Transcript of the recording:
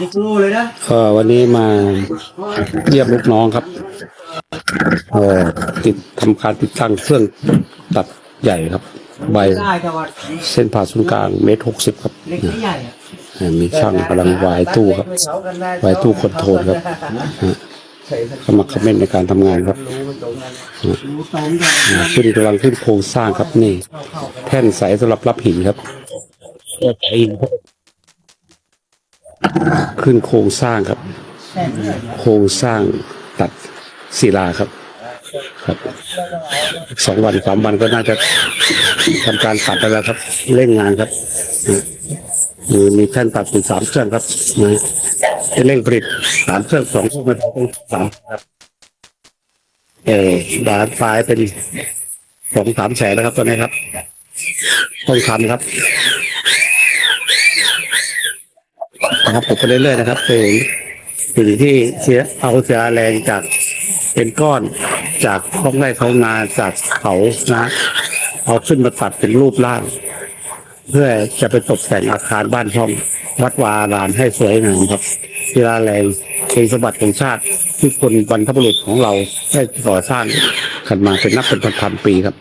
นี่กูเลยนะก็วันนี้มาเยี่ยมลูกน้องครับเออติดทำการติดตั้งเครื่องตัดใหญ่ครับ ใบได้แต่ว่าเส้นผ่าศูนย์กลางเมตรหกสิบครับเล็กไม่ใหญ่อะอ่ามีช่างกำลังวายตู้ครับวายตู้คอนโทรลครับอ่าขมักเขม้นในการทำงานครับรู้มันตรงกันรู้ตรงกันอ่าขึ้นกำลังขึ้นโครงสร้างครับนี่ แท่นใสสำหรับรับหินครับ ขึ้นโครงสร้างครับ โครงสร้างตัดศิลาครับ ครับสองวันสามวันก็น่าจะทำการตัดไปแล้วครับ เร่งงานครับมีมีแท่นตัดถึงสามเครื่องครับนะจะเร่งผลิตสามเครื่องสองเครื่องมันต้องสามครับ เออดานฟ้ายเป็นสองสามแสนนะครับตอนนี้ครับต้องทำครับ นะครับผมไปเรื่อยๆนะครับเป็นสิ่งที่เสียเอาเสียแรงจากเป็นก้อนจากท้องไร่ท้องนาจากเขานะ เอาขึ้นมาตัดเป็นรูปร่าง เพื่อจะไปตกแต่งอาคารบ้านช่องวัดวาอารามให้สวยงามครับกีฬาแรงเป็นสมบัติของชาติที่คนบรรพบุรุษของเราได้ก่อสร้างกันมาเป็นนับเป็นพันๆปีครับ